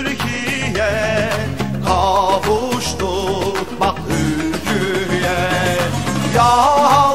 Türkiye kavuştuk bak ülküye. Ya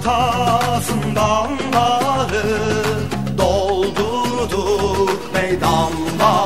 ortasından barı doldurduk meydanlar.